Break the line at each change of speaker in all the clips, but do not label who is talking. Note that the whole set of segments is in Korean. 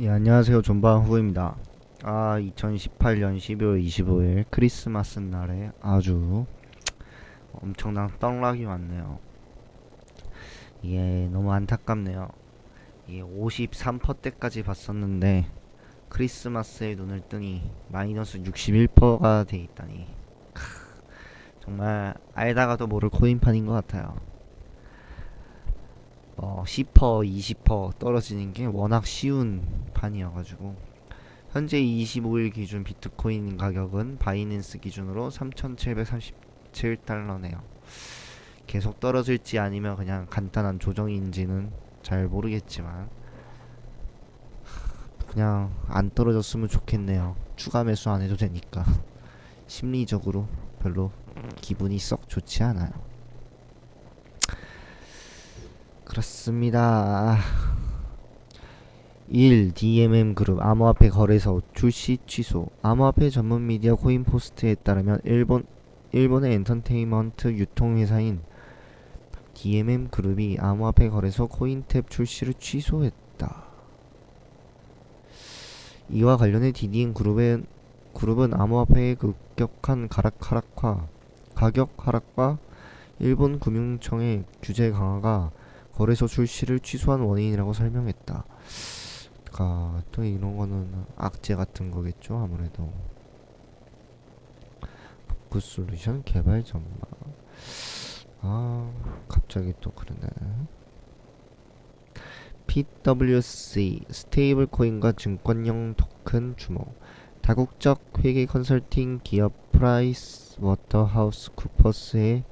예, 안녕하세요. 존박 후입니다. 아, 2018년 12월 25일 크리스마스 날에 아주 엄청난 떡락이 왔네요. 이게 너무 안타깝네요. 이게 53%대까지 봤었는데 크리스마스에 눈을 뜨니 마이너스 61%가 돼 있다니. 크, 정말 알다가도 모를 코인판인 것 같아요. 어, 10% 20% 떨어지는 게 워낙 쉬운 판이어가지고 현재 25일 기준 비트코인 가격은 바이낸스 기준으로 3,737달러네요. 계속 떨어질지 아니면 그냥 간단한 조정인지는 잘 모르겠지만 그냥 안 떨어졌으면 좋겠네요. 추가 매수 안 해도 되니까 심리적으로 별로 기분이 썩 좋지 않아요. 그렇습니다. 1. DMM 그룹 암호화폐 거래소 출시 취소 암호화폐 전문 미디어 코인포스트에 따르면 일본 일본의 엔터테인먼트 유통회사인 DMM 그룹이 암호화폐 거래소 코인탭 출시를 취소했다. 이와 관련해 DDM 그룹의 그룹은 암호화폐의 급격한 가락 하락과 가격 하락과 일본 금융청의 규제 강화가 거래소 출시를 취소한 원인이라고 설명했다. 그러니까 또 이런 거는 악재 같은 거겠죠 아무래도. 복구 솔루션 개발 전망. 아 갑자기 또 그러네. PWC 스테이블 코인과 증권형 토큰 주목. 다국적 회계 컨설팅 기업 프라이스 워터하우스 쿠퍼스의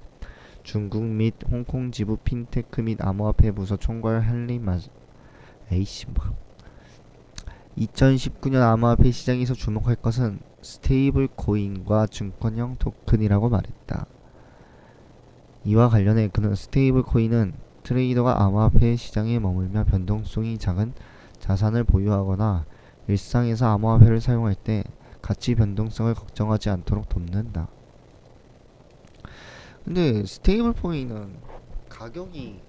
중국 및 홍콩 지부 핀테크 및 암호화폐 부서 총괄 할리 마 에이씨 뭐 2019년 암호화폐 시장에서 주목할 것은 스테이블 코인과 증권형 토큰이라고 말했다. 이와 관련해 그는 스테이블 코인은 트레이더가 암호화폐 시장에 머물며 변동성이 작은 자산을 보유하거나 일상에서 암호화폐를 사용할 때 가치 변동성을 걱정하지 않도록 돕는다. 근데 스테이블 코인은 가격이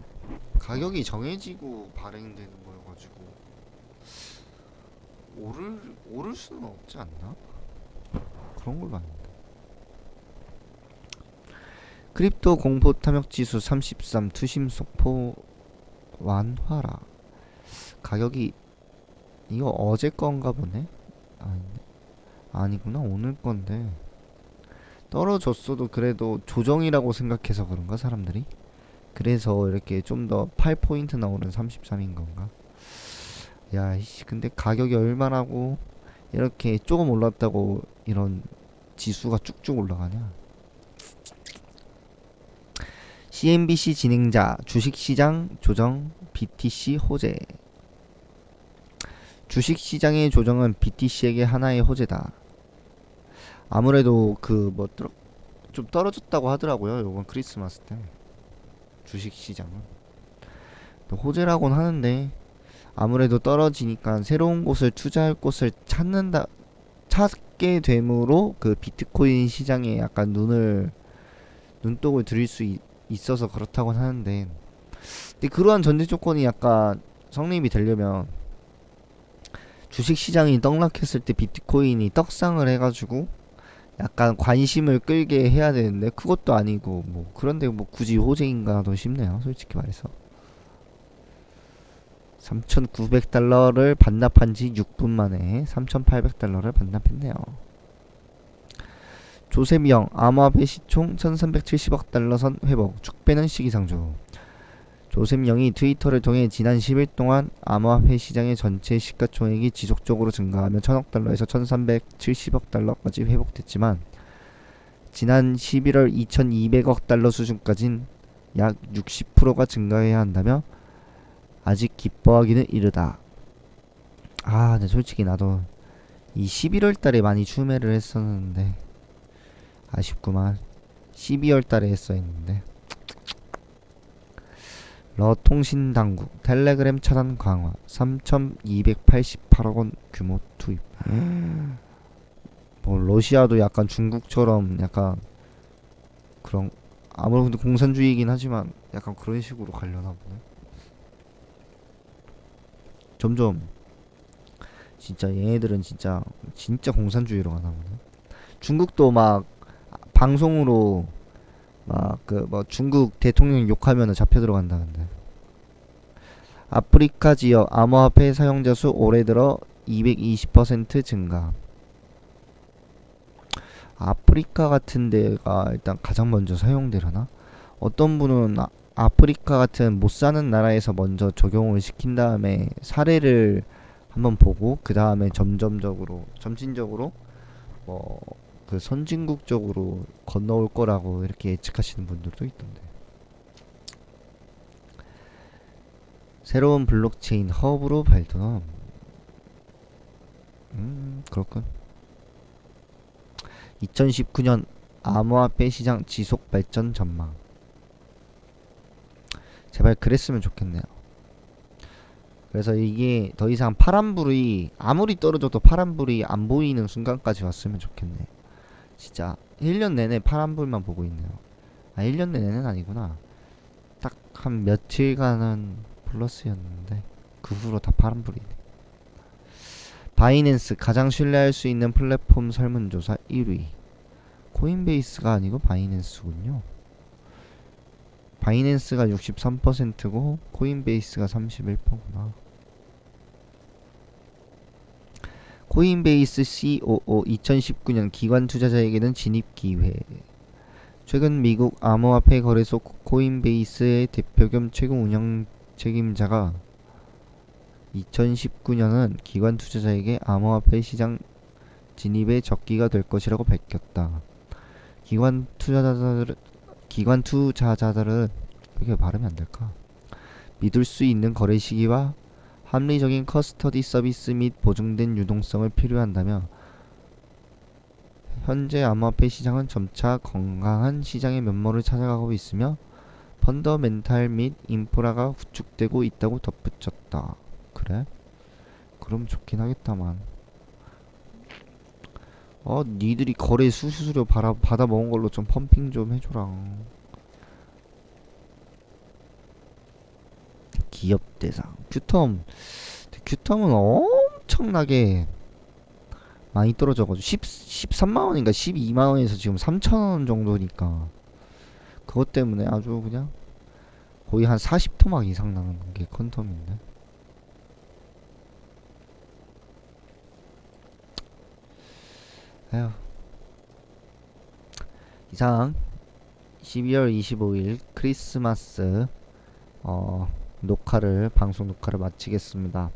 가격이 정해지고 발행되는 거여가지고 오를 오를 수는 없지 않나? 그런 걸로 아는데. 크립토 공포 탐욕 지수 33 투심 속보 완화라. 가격이 이거 어제 건가 보네. 아니 아니구나 오늘 건데. 떨어졌어도 그래도 조정이라고 생각해서 그런가 사람들이? 그래서 이렇게 좀 더 8포인트 나오는 33인 건가? 야, 이씨, 근데 가격이 얼마라고 이렇게 조금 올랐다고 이런 지수가 쭉쭉 올라가냐? CNBC 진행자 주식시장 조정 BTC 호재 주식시장의 조정은 BTC에게 하나의 호재다. 아무래도 그뭐 좀 떨어졌다고 하더라고요. 요번 크리스마스 때 주식 시장은 또 호재라고는 하는데 아무래도 떨어지니까 새로운 곳을 투자할 곳을 찾는다 찾게 되므로 그 비트코인 시장에 약간 눈을 눈독을 들일 수 있, 있어서 그렇다고 하는데 근데 그러한 전제 조건이 약간 성립이 되려면 주식 시장이 떡락했을 때 비트코인이 떡상을 해가지고 약간 관심을 끌게 해야 되는데 그것도 아니고 뭐 그런데 뭐 굳이 호재인가도 싶네요 솔직히 말해서. 3,900달러를 반납한 지 6분 만에 3,800달러를 반납했네요. 조셉영 암호화폐 시총 1,370억 달러 선 회복 축배는 시기상조 조셉영이 트위터를 통해 지난 10일 동안 암호화폐 시장의 전체 시가총액이 지속적으로 증가하며 1000억 달러에서 1370억 달러까지 회복됐지만 지난 11월 2200억 달러 수준까진 약 60%가 증가해야 한다며 아직 기뻐하기는 이르다. 아, 근데 솔직히 나도 이 11월 달에 많이 추매를 했었는데 아쉽구만. 12월 달에 했어 했는데 러 통신 당국 텔레그램 차단 강화 3,288억 원 규모 투입. 뭐 러시아도 약간 중국처럼 약간 그런 아무래도 공산주의이긴 하지만 약간 그런 식으로 가려나 보네. 점점 진짜 얘네들은 진짜 진짜 공산주의로 가나 보네. 중국도 막 방송으로 막 그 뭐 중국 대통령 욕하면 잡혀 들어간다는데. 아프리카 지역 암호화폐 사용자 수 올해 들어 220% 증가. 아프리카 같은 데가 일단 가장 먼저 사용되려나? 어떤 분은 아, 아프리카 같은 못 사는 나라에서 먼저 적용을 시킨 다음에 사례를 한번 보고 그 다음에 점점적으로 점진적으로 뭐 그 선진국 쪽으로 건너올 거라고 이렇게 예측하시는 분들도 있던데. 새로운 블록체인 허브로 발돋움. 음, 그렇군. 2019년 암호화폐 시장 지속 발전 전망. 제발 그랬으면 좋겠네요. 그래서 이게 더 이상 파란불이 아무리 떨어져도 파란불이 안 보이는 순간까지 왔으면 좋겠네. 진짜 1년 내내 파란불만 보고 있네요. 아 1년 내내는 아니구나. 딱 한 며칠간은 플러스였는데 그 후로 다 파란불이네. 바이낸스 가장 신뢰할 수 있는 플랫폼 설문조사 1위. 코인베이스가 아니고 바이낸스군요. 바이낸스가 63%고 코인베이스가 31%구나. 코인베이스 COO 2019년 기관 투자자에게는 진입 기회. 최근 미국 암호화폐 거래소 코- 코인베이스의 대표 겸 최고 운영 책임자가 2019년은 기관 투자자에게 암호화폐 시장 진입의 적기가 될 것이라고 밝혔다. 기관 투자자들 기관 투자자들은 이렇게 발음이 안 될까? 믿을 수 있는 거래 시기와 합리적인 커스터디 서비스 및 보증된 유동성을 필요한다며 현재 암호화폐 시장은 점차 건강한 시장의 면모를 찾아가고 있으며 펀더멘탈 및 인프라가 구축되고 있다고 덧붙였다. 그래? 그럼 좋긴 하겠다만. 어, 니들이 거래 수수료 받아, 먹은 걸로 좀 펌핑 좀 해줘라. 기업 대상. 큐텀. 큐텀은 엄청나게 많이 떨어져가지고 10, 13만원인가 12만원에서 지금 3천원 정도니까 그것 때문에 아주 그냥 거의 한 40토막 이상 나는 게 컨텀인데 에휴 이상 12월 25일 크리스마스 어 녹화를 방송 녹화를 마치겠습니다.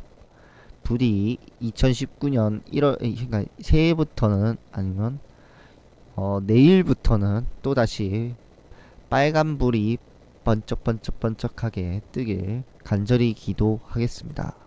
부디 2019년 1월 그러니까 새해부터는 아니면 어 내일부터는 또 다시 빨간 불이 번쩍번쩍번쩍하게 뜨길 간절히 기도하겠습니다.